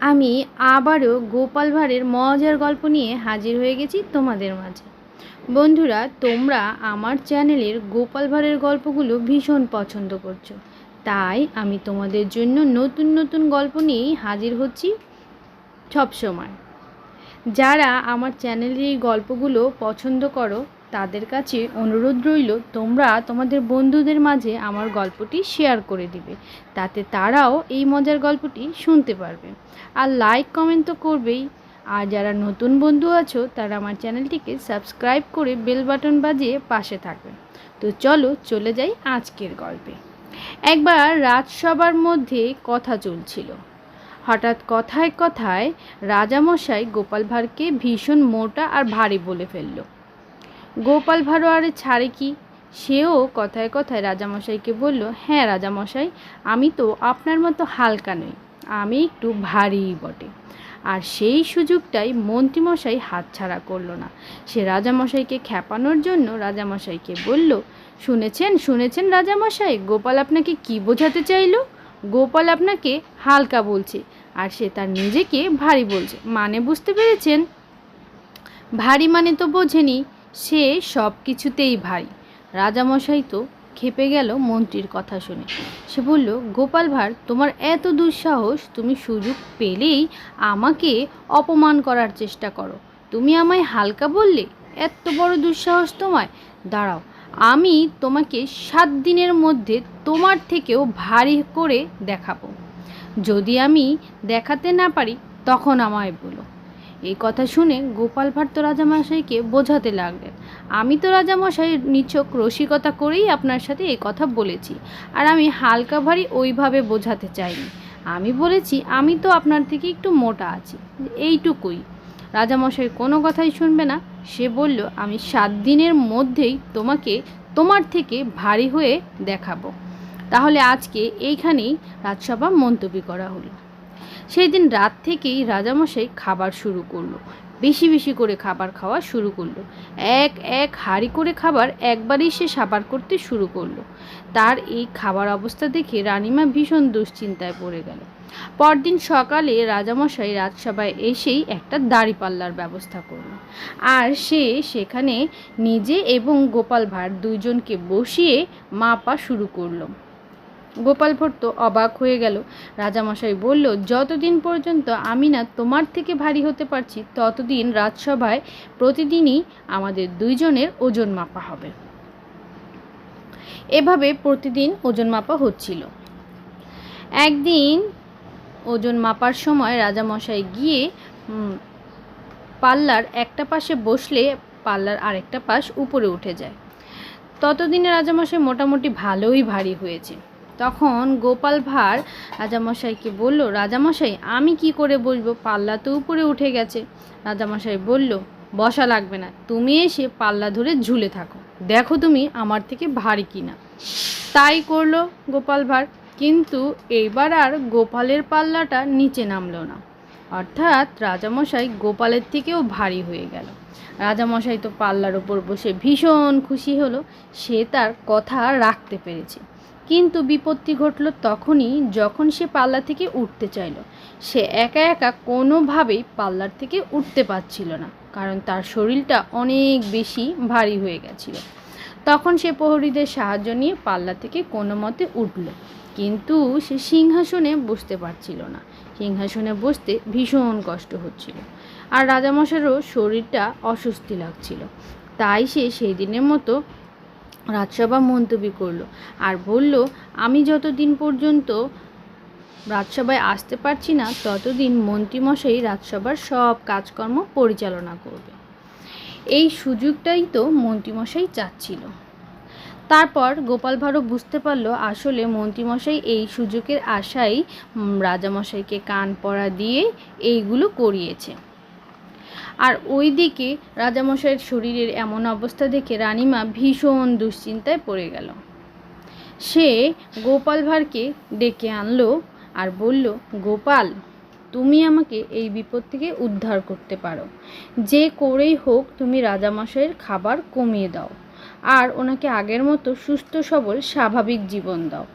আমি আবারও গোপাল ভাঁড়ের মজার গল্প নিয়ে হাজির হয়ে গেছি তোমাদের মাঝে। বন্ধুরা, তোমরা আমার চ্যানেলের গোপাল ভাঁড়ের গল্পগুলো ভীষণ পছন্দ করছ। তাই আমি তোমাদের জন্য নতুন নতুন গল্প নিয়েই হাজির হচ্ছি সবসময়। যারা আমার চ্যানেলের এই গল্পগুলো পছন্দ করো তাদের কাছে অনুরোধ রইল, তোমরা তোমাদের বন্ধুদের মাঝে আমার গল্পটি শেয়ার করে দিবে। তাতে তারাও এই মজার গল্পটি শুনতে পারবে। আর লাইক কমেন্ট তো করবেই। আর যারা নতুন বন্ধু আছো, তারা আমার চ্যানেলটিকে সাবস্ক্রাইব করে বেল বাটন বাজিয়ে পাশে থাকবে। তো চলো, চলে যাই আজকের গল্পে। একবার রাজসভার মধ্যে কথা চলছিল। হঠাৎ কথায় কথায় রাজামশাই গোপাল ভাঁড়কে ভীষণ মোটা আর ভারী বলে ফেলল। গোপাল ভাঁড়ও আরে ছাড়ে কি? সেও কথায় কথায় রাজামশাইকে বলল হ্যাঁ রাজামশাই, আমি তো আপনার মতো হালকা নই, আমি একটু ভারীই বটে। আর সেই সুযোগটাই মন্ত্রীমশাই হাতছাড়া করল না। সে রাজামশাইকে খ্যাপানোর জন্য রাজামশাইকে বলল, শুনেছেন শুনেছেন রাজামশাই, গোপাল আপনাকে কি বোঝাতে চাইলো? গোপাল আপনাকে হালকা বলছে, আর সে তার নিজেকে ভারী বলছে। মানে বুঝতে পেরেছেন? ভারী মানে তো বোঝেনি সে সব কিছুতেই ভারী। রাজামশাই তো খেপে গেল মন্ত্রীর কথা শুনে। সে বলল, গোপাল ভাঁড়, তোমার এত দুঃসাহস, তুমি সুযোগ পেলেই আমাকে অপমান করার চেষ্টা করো। তুমি আমায় হালকা বললে? এত বড় দুঃসাহস তোমায়? দাঁড়াও, আমি তোমাকে সাত দিনের মধ্যে তোমার থেকেও ভারী করে দেখাবো। যদি আমি দেখাতে না পারি, তখন আমায় বলো। এই কথা শুনে গোপাল ভাঁড় তো রাজামশাইকে বোঝাতে লাগলেন। আমি তো রাজামশাই নিছক রসিকতা করেই আপনার সাথে এই কথা বলেছি, আর আমি হালকা ভারী ওইভাবে বোঝাতে চাইনি। আমি বলেছি, আমি তো আপনার থেকে একটু মোটা আছি, এইটুকুই। রাজামশাই কোনো কথাই শুনবে না। সে বলল, আমি সাত দিনের মধ্যেই তোমাকে তোমার থেকে ভারী হয়ে দেখাবো। তাহলে আজকে এইখানেই রাজসভা মন্তব্য করা হলো। সেই দিন রাত থেকেই রাজামশাই খাবার শুরু করল। বেশি বেশি করে খাবার খাওয়া শুরু করল। এক এক হাঁড়ি করে খাবার একবারেই সে সাবার করতে শুরু করল। তার এই খাবার অবস্থা দেখে রানিমা ভীষণ দুশ্চিন্তায় পড়ে গেল। পরদিন সকালে রাজামশাই রাজসভায় এসেই একটা দাড়িপাল্লার ব্যবস্থা করল। আর সে সেখানে নিজে এবং গোপাল ভাঁড় দুইজনকে বসিয়ে মাপা শুরু করল। গোপাল ভট্ট অবাক হয়ে গেল। রাজামশাই বলল, যতদিন পর্যন্ত আমি না তোমার থেকে ভারী হতে পারছি, ততদিন রাজসভায় প্রতিদিনই আমাদের দুইজনের ওজন মাপা হবে। এভাবে প্রতিদিন ওজন মাপা হচ্ছিল। একদিন ওজন মাপার সময় রাজামশাই গিয়ে পাল্লার একটা পাশে বসলে পাল্লার আরেকটা পাশ উপরে উঠে যায়। ততদিনে রাজামশাই মোটামুটি ভালোই ভারী হয়েছে। তখন গোপাল ভাঁড় রাজামশাইকে বলল, রাজামশাই, আমি কি করে বসবো পাল্লা তো উপরে উঠে গেছে। রাজামশাই বলল, বসা লাগবে না, তুমি এসে পাল্লা ধরে ঝুলে থাকো। দেখো তুমি আমার থেকে ভারী কিনা। তাই করল গোপাল ভাঁড়। কিন্তু এইবার আর গোপালের পাল্লাটা নিচে নামলো না। অর্থাৎ রাজামশাই গোপালের থেকেও ভারী হয়ে গেল। রাজামশাই তো পাল্লার ওপর বসে ভীষণ খুশি হলো। সে তার কথা রাখতে পেরেছে। কিন্তু বিপত্তি ঘটল তখনই যখন সে পাল্লা থেকে উঠতে চাইল। সে একা একা কোনোভাবেই পাল্লার থেকে উঠতে পারছিল না, কারণ তার শরীরটা অনেক বেশি ভারী হয়ে গেছিল। তখন সে প্রহরীদের সাহায্য নিয়ে পাল্লা থেকে কোনো মতে উঠল, কিন্তু সে সিংহাসনে বসতে পারছিল না। সিংহাসনে বসতে ভীষণ কষ্ট হচ্ছিল আর রাজামশারও শরীরটা অস্বস্তি লাগছিল। তাই সে সেই দিনের মতো রাজসভা মন্তব্য করল আর বলল আমি যতদিন পর্যন্ত রাজসভায় আসতে পারছি না ততদিন মন্ত্রীমশাই রাজসভার সব কাজকর্ম পরিচালনা করবে। এই সুযোগটাই তো মন্ত্রীমশাই চাচ্ছিল। তারপর গোপাল ভাঁড়ও বুঝতে পারল আসলে মন্ত্রীমশাই এই সুযোগের উম, রাজামশাইকে কান পড়া দিয়ে এইগুলো করিয়েছে। আর ওইদিকে রাজামশাইয়ের শরীরের এমন অবস্থা দেখে রানীমা ভীষণ দুশ্চিন্তায় পড়ে গেল। সে গোপাল ভাঁড়কে ডেকে আনলো আর বলল, গোপাল, তুমি আমাকে এই বিপদ থেকে উদ্ধার করতে পারো। যে করেই হোক তুমি রাজামশাইয়ের খাবার কমিয়ে দাও আর ওনাকে আগের মতো সুস্থ সবল স্বাভাবিক জীবন দাও।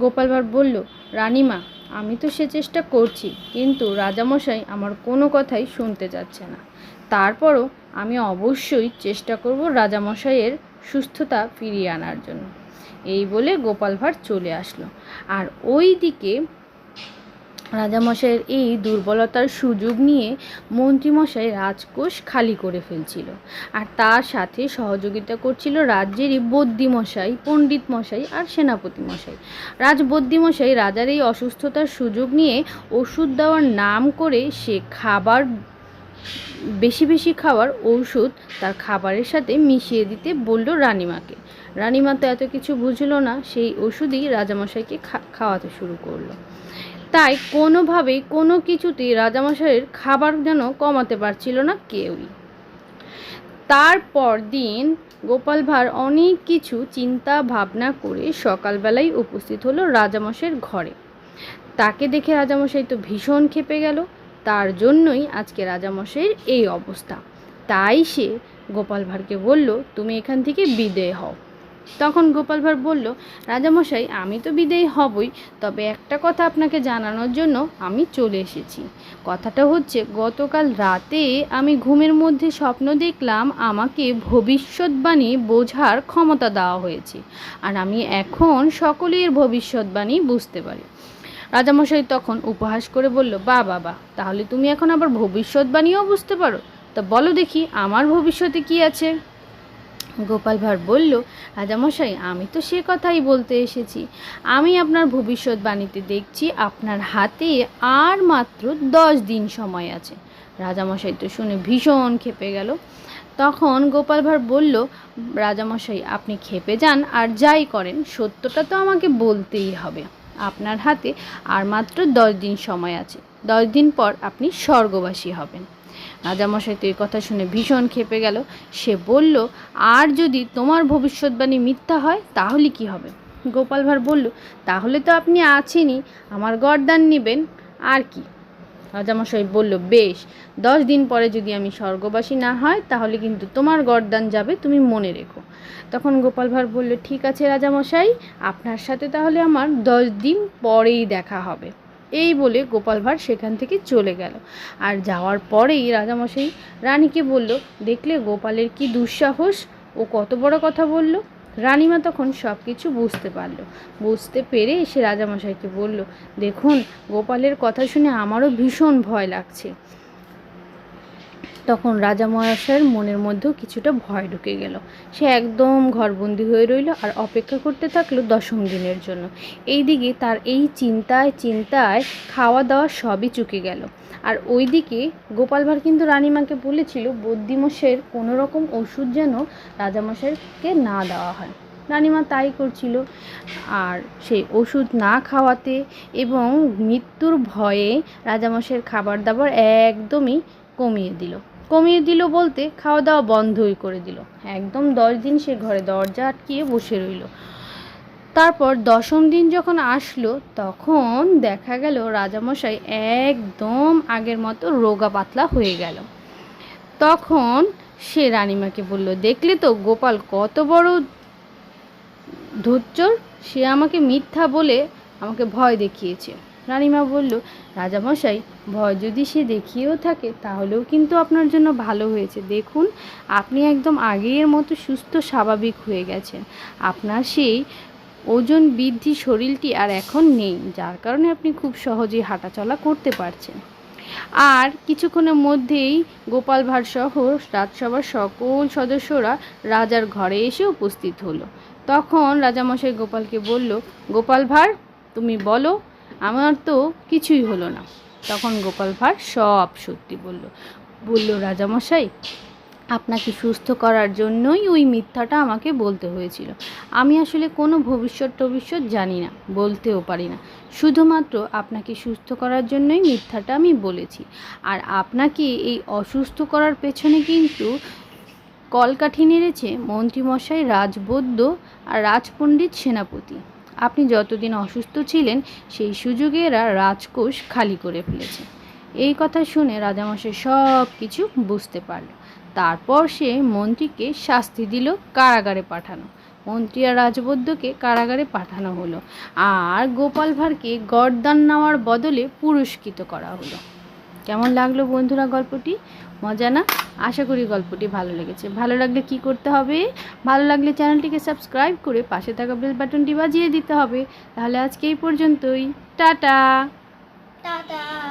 গোপাল ভাঁড় বলল, রানীমা আমি তো সে চেষ্টা করছি, কিন্তু রাজামশাই আমার কোনো কথাই শুনতে যাচ্ছে না। তারপরও আমি অবশ্যই চেষ্টা করব রাজামশাইয়ের সুস্থতা ফিরিয়ে আনার জন্য। এই বলে গোপাল ভাঁড় চলে আসলো। আর ওই দিকে রাজামশাইয়ের এই দুর্বলতার সুযোগ নিয়ে মন্ত্রীমশাই রাজকোষ খালি করে ফেলছিল। আর তার সাথে সহযোগিতা করছিল রাজ্যেরই বদ্যিমশাই পণ্ডিত মশাই আর সেনাপতি মশাই রাজ বদ্যিমশাই রাজার এই অসুস্থতার সুযোগ নিয়ে ওষুধ দেওয়ার নাম করে সে খাবার, বেশি বেশি খাওয়ার ঔষধ তার খাবারের সাথে মিশিয়ে দিতে বলল রানীমাকে। রানীমা তো এত কিছু বুঝলো না, সেই ওষুধই রাজামশাইকে খাওয়াতে শুরু করল। তাই কোনোভাবেই কোনো কিছুতেই রাজামশাইয়ের খাবার যেন কমাতে পারছিল না কেউই। তারপর দিন গোপাল ভাঁড় অনেক কিছু চিন্তা ভাবনা করে সকালবেলায় উপস্থিত হলো রাজামশাইয়ের ঘরে। তাকে দেখে রাজামশাই তো ভীষণ ক্ষেপে গেল। তার জন্যই আজকে রাজামশাইয়ের এই অবস্থা। তাই সে গোপাল ভাঁড়কে বলল, তুমি এখান থেকে বিদেয় হও। তখন গোপাল ভাঁড় বলল, রাজামশাই, আমি তো বিদেয় হবই, তবে একটা কথা আপনাকে জানানোর জন্য আমি চলে এসেছি। কথাটা হচ্ছে, গতকাল রাতে আমি ঘুমের মধ্যে স্বপ্ন দেখলাম আমাকে ভবিষ্যৎবাণী বোঝার ক্ষমতা দেওয়া হয়েছে, আর আমি এখন সকলের ভবিষ্যৎবাণী বুঝতে পারি। রাজামশাই তখন উপহাস করে বলল বা বাবা তাহলে তুমি এখন আবার ভবিষ্যৎবাণীও বুঝতে পারো? তা বলো দেখি, আমার ভবিষ্যতে কি আছে? গোপাল ভাঁড় বলল, রাজামশাই, আমি তো সে কথাই বলতে এসেছি। আমি আপনার ভবিষ্যৎবাণীতে দেখছি, আপনার হাতে আর মাত্র দশ দিন সময় আছে রাজামশাই তো শুনে ভীষণ ক্ষেপে গেল। তখন গোপাল ভাঁড় বলল, রাজামশাই, আপনি খেপে যান আর যাই করেন, সত্যটা তো আমাকে বলতেই হবে। আপনার হাতে আর মাত্র দশ দিন সময় আছে। দশ দিন পর আপনি স্বর্গবাসী হবেন। রাজামশাই তো এই কথা শুনে ভীষণ ক্ষেপে গেল। সে বলল, আর যদি তোমার ভবিষ্যৎবাণী মিথ্যা হয়, তাহলে কি হবে? গোপাল ভাঁড় বলল, তাহলে তো আপনি আছেনই, আমার গরদান নেবেন, আর কি? রাজামশাই বলল, বেশ, দশ দিন পরে যদি আমি স্বর্গবাসী না হয়, তাহলে কিন্তু তোমার গরদান যাবে, তুমি মনে রেখো। তখন গোপাল ভাঁড় বলল, ঠিক আছে রাজামশাই, আপনার সাথে তাহলে আমার দশ দিন পরেই দেখা হবে। এই বলে গোপাল ভাঁড় সেখান থেকে চলে গেল। আর যাওয়ার পরেই রাজামশাই রানীকে বলল, দেখলে গোপালের কি দুঃসাহস? ও কত বড় কথা বলল? রানীমা তখন সব কিছু বুঝতে পারল। বুঝতে পেরে সে রাজামশাইকে বলল, দেখুন, গোপালের কথা শুনে আমারও ভীষণ ভয় লাগছে। তখন রাজা মহাশয়ের মনের মধ্যেও কিছুটা ভয় ঢুকে গেল। সে একদম ঘরবন্দি হয়ে রইল আর অপেক্ষা করতে থাকল দশম দিনের জন্য। এইদিকে তার এই চিন্তায় চিন্তায় খাওয়া দাওয়া সবই চুকে গেল। আর ওইদিকে গোপাল ভাঁড় কিন্তু রানীমাকে বলেছিল বদ্যিমশের কোনো রকম ওষুধ যেন রাজামশাইকে না দেওয়া হয়। রানীমা তাই করছিল। আর সেই ওষুধ না খাওয়াতে এবং মৃত্যুর ভয়ে রাজামশাইয়ের খাবার দাবার একদমই কমিয়ে দিল। কমিয়ে দিল বলতে খাওয়া দাওয়া বন্ধই করে দিল। একদম দশ দিন সে ঘরে দরজা আটকিয়ে বসে রইল। তারপর দশম দিন যখন আসলো, তখন দেখা গেল রাজামশাই একদম আগের মতো রোগা পাতলা হয়ে গেল। তখন সে রানিমাকে বলল, দেখলে তো গোপাল কত বড় ধৈর্যর সে আমাকে মিথ্যা বলে আমাকে ভয় দেখিয়েছে। রানীমা বলল, রাজামশাই, ভয় যদি সে দেখিয়েও থাকে, তাহলেও কিন্তু আপনার জন্য ভালো হয়েছে। দেখুন, আপনি একদম আগের মতো সুস্থ, স্বাভাবিক হয়ে গেছেন। আপনার সেই ওজন বৃদ্ধি শরীরটি আর এখন নেই, যার কারণে আপনি খুব সহজেই হাঁটাচলা করতে পারছেন। আর কিছুক্ষণের মধ্যেই গোপাল ভাঁড় সহ রাজসভার সকল সদস্যরা রাজার ঘরে এসে উপস্থিত হলো। তখন রাজামশাই গোপালকে বলল গোপাল ভাঁড় তুমি বলো আমার তো কিছুই হলো না। তখন গোপাল ভাঁড় সব সত্যি বলল। বলল, রাজামশাই, আপনাকে সুস্থ করার জন্যই ওই মিথ্যাটা আমাকে বলতে হয়েছিল। আমি আসলে কোনো ভবিষ্যৎ টবিষ্যৎ জানি না, বলতেও পারি না। শুধুমাত্র আপনাকে সুস্থ করার জন্যই মিথ্যাটা আমি বলেছি। আর আপনাকে এই অসুস্থ করার পেছনে কিন্তু কলকাঠি নেড়েছে মন্ত্রীমশাই, রাজবৈদ্য আর রাজপণ্ডিত সেনাপতি। আপনি যতদিন অসুস্থ ছিলেন, সেই সুযোগে এরা রাজকোষ খালি করে ফেলেছে। এই কথা শুনে রাজামশাই সব কিছু বুঝতে পারল। তারপর সে মন্ত্রীকে শাস্তি দিল, কারাগারে পাঠানো। মন্ত্রী আর রাজবৈদ্যকে কারাগারে পাঠানো হলো। আর গোপাল ভাঁড়কে গরদান নেওয়ার বদলে পুরস্কৃত করা হলো। কেমন লাগল বন্ধুরা গল্পটি? মজা না? আশা করি গল্পটি ভালো লেগেছে। ভালো লাগলে কি করতে হবে? ভালো লাগলে চ্যানেলটিকে সাবস্ক্রাইব করে পাশে থাকা বেল বাটনটি বাজিয়ে দিতে হবে। তাহলে আজকে এই পর্যন্তই। টাটা! টাটা!